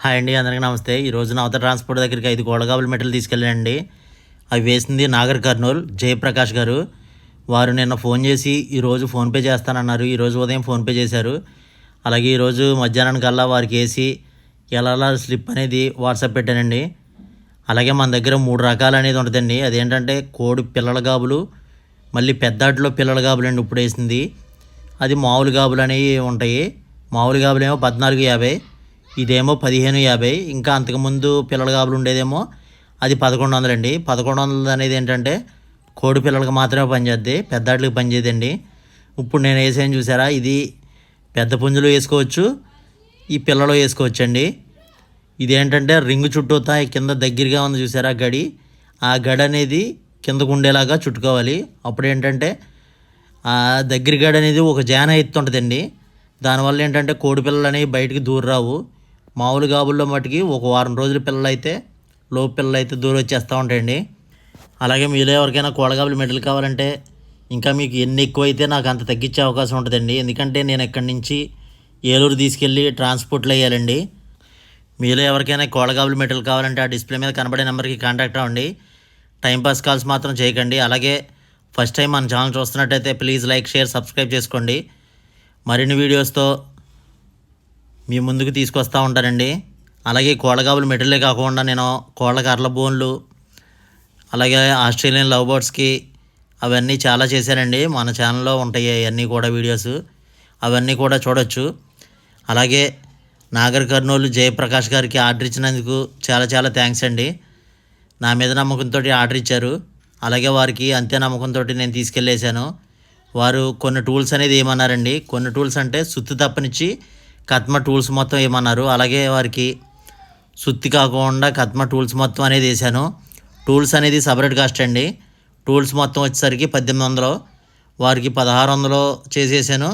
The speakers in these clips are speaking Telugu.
హాయ్ అండి అందరికీ నమస్తే. ఈ రోజు నవత ట్రాన్స్పోర్ట్ దగ్గరికి ఐదు గోడగాబుల మెటల్ తీసుకెళ్ళండి అవి వేసింది నాగర్ కర్నూల్ జయప్రకాష్ గారు. వారు నిన్న ఫోన్ చేసి ఈరోజు ఫోన్పే చేస్తానన్నారు. ఈరోజు ఉదయం ఫోన్పే చేశారు. అలాగే ఈరోజు మధ్యాహ్నం కల్లా వారికి వేసి ఎలా స్లిప్ అనేది వాట్సాప్ పెట్టానండి. అలాగే మన దగ్గర మూడు రకాలు అనేది ఉంటుందండి. అదేంటంటే కోడి పిల్లల గాబులు మళ్ళీ పెద్దాటిలో పిల్లల గాబులు అండి ఇప్పుడు వేసింది. అది మామూలు గాబులు అనేవి ఉంటాయి. మామూలు గాబులు ఏమో పద్నాలుగు యాభై ఇదేమో పదిహేను యాభై. ఇంకా అంతకుముందు పిల్లల గాబులు ఉండేదేమో అది పదకొండు వందలు అండి పదకొండు వందలు అనేది ఏంటంటే కోడి పిల్లలకు మాత్రమే పనిచేద్ది పెద్దాట్లకి పనిచేయదండి. ఇప్పుడు నేను వేసాను చూసారా? ఇది పెద్ద పుంజులు వేసుకోవచ్చు ఈ పిల్లలు వేసుకోవచ్చు అండి ఇదేంటంటే రింగ్ చుట్టూతా కింద దగ్గరగా ఉంది చూసారా గడి? ఆ గడి అనేది కిందకు ఉండేలాగా చుట్టుకోవాలి. అప్పుడు ఏంటంటే ఆ దగ్గర గడి అనేది ఒక జాన ఎత్తుంటుందండి దానివల్ల ఏంటంటే కోడి పిల్లలు అనేవి బయటికి దూరం రావు. మామూలు గాబుల్లో మటుకి ఒక వారం రోజుల పిల్లలైతే లోపు పిల్లలైతే దూరం వచ్చేస్తూ ఉంటాయండి. అలాగే మీలో ఎవరికైనా కోడగాబులు మెడల్ కావాలంటే ఇంకా మీకు ఎన్ని ఎక్కువ అయితే నాకు అంత తగ్గించే అవకాశం ఉంటుందండి. ఎందుకంటే నేను ఇక్కడి నుంచి ఏలూరు తీసుకెళ్ళి ట్రాన్స్పోర్ట్లో వేయాలండి. మీలో ఎవరికైనా కోడగాబులు మెడల్ కావాలంటే ఆ డిస్ప్లే మీద కనబడే నెంబర్కి కాంటాక్ట్ అవ్వండి. టైంపాస్ కాల్స్ మాత్రం చేయకండి. అలాగే ఫస్ట్ టైం మన ఛానల్ చూస్తున్నట్టయితే ప్లీజ్ లైక్ షేర్ సబ్స్క్రైబ్ చేసుకోండి. మరిన్ని వీడియోస్తో మీ ముందుకు తీసుకొస్తూ ఉంటానండి. అలాగే కోళ్ళగాబులు మెటీరియలే కాకుండా నేను కోళ్ళ కర్ల బోన్లు అలాగే ఆస్ట్రేలియన్ లవ్ బర్డ్స్కి అవన్నీ చాలా చేశానండి. మన ఛానల్లో ఉంటాయి అవన్నీ కూడా వీడియోస్. అవన్నీ కూడా చూడొచ్చు. అలాగే నాగర్ కర్నూలు జయప్రకాష్ గారికి ఆర్డర్ ఇచ్చినందుకు చాలా చాలా థ్యాంక్స్ అండి. నా మీద నమ్మకంతో ఆర్డర్ ఇచ్చారు. అలాగే వారికి అంతే నమ్మకంతో నేను తీసుకెళ్ళేశాను. వారు కొన్ని టూల్స్ అనేది ఏమన్నారండి? కొన్ని టూల్స్ అంటే సుత్తు తప్పనిచ్చి కత్మ టూల్స్ మొత్తం ఏమన్నారు? అలాగే వారికి సుత్తి కాకుండా కత్మ టూల్స్ మొత్తం అనేది వేసాను టూల్స్ అనేది సపరేట్ కాస్ట్ అండి. టూల్స్ మొత్తం వచ్చేసరికి పద్దెనిమిది వందలు వారికి పదహారు వందలు చేసేసాను.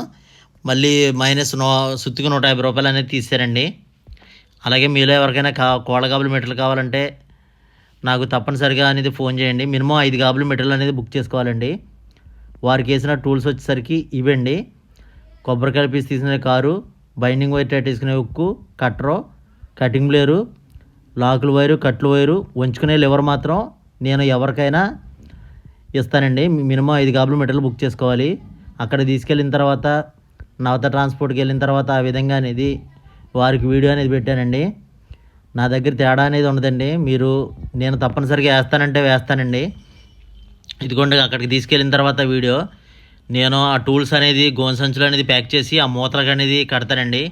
మళ్ళీ మైనస్ నో సుత్తికి నూట యాభై రూపాయలు అనేది తీసారండి అలాగే మీలో ఎవరికైనా కా కోళ్ళగాబుల మెటీరియల్ కావాలంటే నాకు తప్పనిసరిగా అనేది ఫోన్ చేయండి. మినిమం ఐదు గాబులు మెటీరియల్ అనేది బుక్ చేసుకోవాలండి. వారికి వేసిన టూల్స్ వచ్చేసరికి ఇవండి కొబ్బరికాయ పీస్ తీసిన కారు బైండింగ్ వైర్ టైట్ ఉక్కు కట్టరు కటింగ్ బ్లేరు లాకుల వైరు కట్లు వైరు ఉంచుకునే లివర్ మాత్రం నేను ఎవరికైనా ఇస్తానండి. మినిమం ఐదు గాబులు మెటీరియల్ బుక్ చేసుకోవాలి. అక్కడ తీసుకెళ్ళిన తర్వాత నవత ట్రాన్స్పోర్ట్కి వెళ్ళిన తర్వాత ఆ విధంగా అనేది వారికి వీడియో అనేది పెట్టానండి. నా దగ్గర తేడా అనేది ఉండదండి. మీరు నేను తప్పనిసరిగా వేస్తానంటే వేస్తానండి. ఇదిగోండి అక్కడికి తీసుకెళ్ళిన తర్వాత వీడియో. నేను ఆ టూల్స్ అనేది గోన్ సంచులు అనేది ప్యాక్ చేసి ఆ మూతలకు అనేది కడతానండి.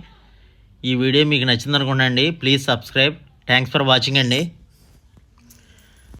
ఈ వీడియో మీకు నచ్చింది అనుకోండి please subscribe. Thanks for watching అండి.